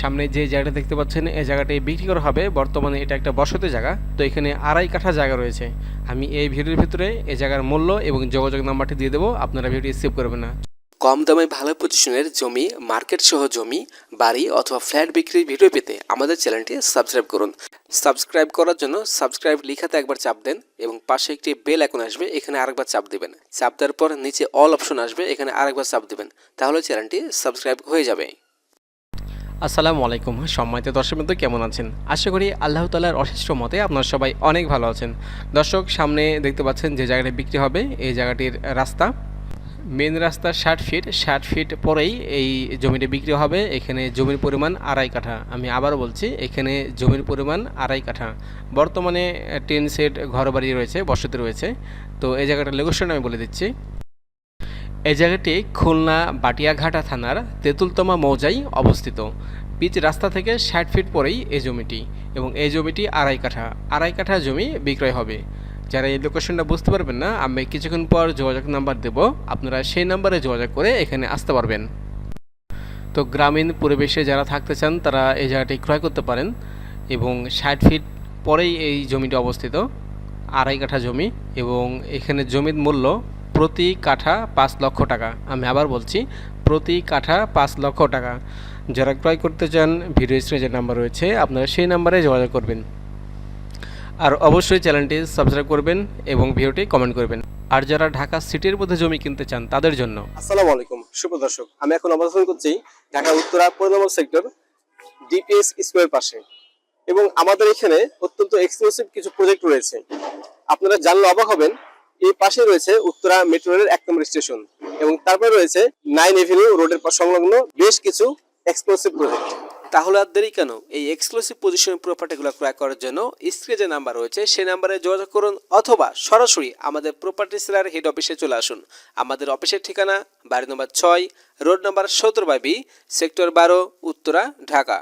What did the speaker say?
সামনে যে জায়গাটা দেখতে পাচ্ছেন এই জায়গাটি বিক্রি করা হবে। বর্তমানে এটা একটা বসতি জায়গা। তো এখানে আড়াই কাঠা জায়গা রয়েছে। আমি এই ভিডিওর ভিতরে এই জায়গার মূল্য এবং যোগাযোগ নাম্বারটি দিয়ে দেবো। আপনারা ভিডিও সেভ করবেন না। কম দামে ভালো পজিশনের জমি মার্কেট সহ জমি, বাড়ি অথবা ফ্ল্যাট বিক্রির ভিডিও পেতে আমাদের চ্যানেলটি সাবস্ক্রাইব করুন। সাবস্ক্রাইব করার জন্য সাবস্ক্রাইব লিখাতে একবার চাপ দেন এবং পাশে একটি বেল আইকন আসবে, এখানে আরেকবার চাপ দেবেন। চাপ দেওয়ার পর নিচে অল অপশন আসবে, এখানে আরেকবার চাপ দেবেন। তাহলে চ্যানেলটি সাবস্ক্রাইব হয়ে যাবে। আসসালামু আলাইকুম। সম্মানিত দর্শক বন্ধু কেমন আছেন? আশা করি আল্লাহ তালার অশেষ মতে আপনারা সবাই অনেক ভালো আছেন। দর্শক, সামনে দেখতে পাচ্ছেন যে জায়গাটি বিক্রি হবে, এই জায়গাটির রাস্তা। মেন রাস্তা ষাট ফিট ষাট ফিট পরেই এই জমিটি বিক্রি হবে। এখানে জমির পরিমাণ আড়াই কাঠা। আমি আবারও বলছি, এখানে জমির পরিমাণ আড়াই কাঠা। বর্তমানে টেন সেট ঘরবাড়ি রয়েছে, বসতি রয়েছে। তো এই জায়গাটার লোকেশন আমি বলে দিচ্ছি। এই জায়গাটি খুলনা বাটিয়াঘাটা থানার তেঁতুলতমা মৌজায় অবস্থিত। পিচ রাস্তা থেকে ষাট ফিট পরেই এই জমিটি এবং এই জমিটি আড়াই কাঠা। আড়াই কাঠা জমি বিক্রয় হবে। যারা এই লোকেশনটা বুঝতে পারবেন না, আমি কিছুক্ষণ পর যোগাযোগ নাম্বার দেব। আপনারা সেই নাম্বারে যোগাযোগ করে এখানে আসতে পারবেন। তো গ্রামীণ পরিবেশে যারা থাকতে চান, তারা এই জায়গাটি ক্রয় করতে পারেন এবং ষাট ফিট পরেই এই জমিটি অবস্থিত। আড়াই কাঠা জমি এবং এখানে জমির মূল্য প্রতি কাঠা পাঁচ লক্ষ টাকা। আমি আবার বলছি, প্রতি কাঠা পাঁচ লক্ষ টাকা। যারা ক্রয় করতে চান, ভিডিও স্ক্রিনে যে নাম্বার রয়েছে, আপনারা সেই নাম্বারে যোগাযোগ করবেন। আর অবশ্যই চ্যানেলটি সাবস্ক্রাইব করবেন এবং ভিডিওটি কমেন্ট করবেন। আর যারা ঢাকা সিটির মধ্যে জমি কিনতে চান, তাদের জন্য। আসসালামু আলাইকুম। শুভ দর্শক, আমি এখন অবস্থান করছি ঢাকা উত্তরা পনেরো সেক্টর ডিপিএস স্কোয়ার পাশে। এবং আমাদের এখানে অত্যন্ত এক্সক্লুসিভ কিছু প্রজেক্ট রয়েছে। আপনারা জানলে অবাক হবেন এই পাশে রয়েছে উত্তরা মেট্রো রেলের এক নম্বর স্টেশন এবং তারপরে রয়েছে নাইন এভিনিউ রোডের সংলগ্ন বেশ কিছু এক্সক্লুসিভ প্রজেক্ট তাহলে আর দেরি কেন? এই এক্সক্লুসিভ পজিশন প্রপার্টিগুলো ক্রয় করার জন্য স্ক্রিনে যে নাম্বার রয়েছে, সেই নাম্বারে যোগাযোগ করুন অথবা সরাসরি আমাদের প্রপার্টি সেলার হেড অফিসে চলে আসুন। আমাদের অফিসের ঠিকানা বাড়ি নম্বর ছয়, রোড নম্বর সতেরো বাই বি, সেক্টর বারো, উত্তরা, ঢাকা।